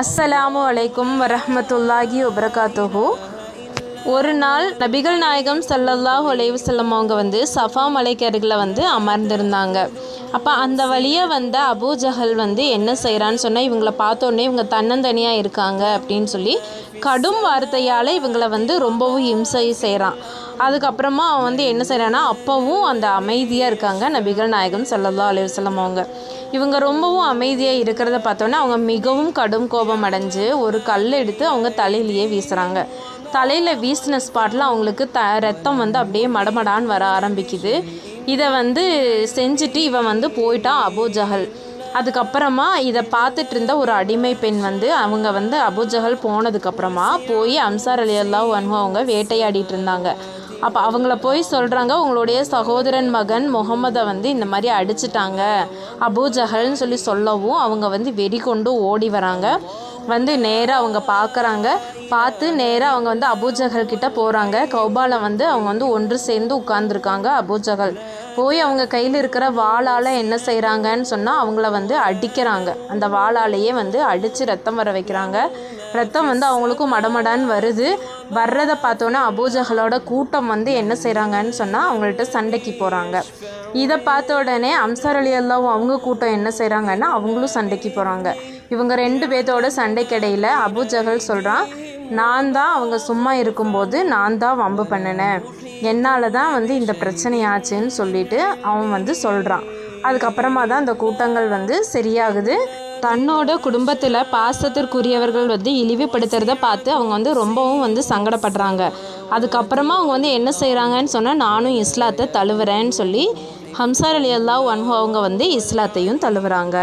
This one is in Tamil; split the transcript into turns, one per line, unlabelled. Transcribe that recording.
அஸ்ஸலாமு அலைக்கும் வரஹமத்துல்லாஹி வபரகாத்துஹு. ஒரு நாள் நபிகள் நாயகம் சல்லல்லாஹ் அலைஹி வஸல்லம் அவங்க வந்து சஃபா மலைக்கருகில் வந்து அமர்ந்திருந்தாங்க. அப்போ அந்த வழியாக வந்த அபூ ஜஹல் வந்து என்ன செய்கிறான்னு சொன்னால் இவங்களை பார்த்தோன்னே இவங்க தன்னந்தனியாக இருக்காங்க அப்படின்னு சொல்லி கடும் வார்த்தையால் இவங்களை வந்து ரொம்பவும் இம்சை செய்கிறான் அதுக்கப்புறமா அவன் வந்து என்ன செய்கிறான்னா அப்போவும் அந்த அமைதியாக இருக்காங்க நபிகள் நாயகம் சல்லல்லா அலி வல்லம் அவங்க. இவங்க ரொம்பவும் அமைதியாக இருக்கிறத பார்த்தோன்னே அவங்க மிகவும் கடும் கோபம் அடைஞ்சு ஒரு கல் எடுத்து அவங்க தலையிலேயே வீசுகிறாங்க தலையில் வீசின ஸ்பாட்டில் அவங்களுக்கு த ரத்தம் வந்து அப்படியே மடமடான்னு வர ஆரம்பிக்குது. இதை வந்து செஞ்சுட்டு இவன் வந்து போயிட்டான் அபோஜகல் அதுக்கப்புறமா இதை பார்த்துட்டு இருந்த ஒரு அடிமை பெண் வந்து அவங்க வந்து அபூஜஹல் போனதுக்கப்புறமா போய் அம்சார் அலி அல்லா அன்ஹு அவங்க வேட்டையாடிட்டு இருந்தாங்க. அப்போ அவங்கள போய் சொல்கிறாங்க உங்களுடைய சகோதரன் மகன் முகமதை வந்து இந்த மாதிரி அடிச்சிட்டாங்க. அபூ ஜஹல்னு சொல்லி சொல்லவும் அவங்க வந்து வெறி கொண்டு ஓடி வராங்க. வந்து நேராக அவங்க பார்க்குறாங்க பார்த்து நேராக அவங்க வந்து அபூஜகல் கிட்ட போகிறாங்க கௌபால வந்து அவங்க வந்து ஒன்று சேர்ந்து உட்கார்ந்துருக்காங்க அபூஜகல் போய் அவங்க கையில் இருக்கிற வாளால் என்ன செய்கிறாங்கன்னு சொன்னால் அவங்கள வந்து அடிக்கிறாங்க. அந்த வாளாலேயே வந்து அடித்து ரத்தம் வர வைக்கிறாங்க. ரத்தம் வந்து அவங்களுக்கும் மடமடான்னு வருது. வர்றதை பார்த்தோன்னே அபூஜகளோட கூட்டம் வந்து என்ன செய்கிறாங்கன்னு சொன்னால் அவங்கள்ட்ட சண்டைக்கு போகிறாங்க இதை பார்த்த உடனே அம்சார் அலி அல்லாவும் அவங்க கூட்டம் என்ன செய்கிறாங்கன்னா அவங்களும் சண்டைக்கு போகிறாங்க இவங்க ரெண்டு பேர்த்தோட சண்டைக்கிடையில் அபூஜகல் சொல்கிறான் நான் தான் அவங்க சும்மா இருக்கும்போது நான் தான் வம்பு பண்ணினேன். என்னால் தான் வந்து இந்த பிரச்சனையாச்சுன்னு சொல்லிட்டு அவன் வந்து சொல்கிறான் அதுக்கப்புறமா தான் அந்த கூட்டங்கள் வந்து சரியாகுது. தன்னோட குடும்பத்தில் பாசத்திற்குரியவர்கள் வந்து இழிவுபடுத்துறத பார்த்து அவங்க வந்து ரொம்பவும் வந்து சங்கடப்படுறாங்க. அதுக்கப்புறமா அவங்க வந்து என்ன செய்கிறாங்கன்னு சொன்னால் நானும் இஸ்லாத்தை தழுவுறேன்னு சொல்லி ஹம்சார் அலி அல்லாஹ் ஒன்ஹோ அவங்க வந்து இஸ்லாத்தையும் தழுவுறாங்க.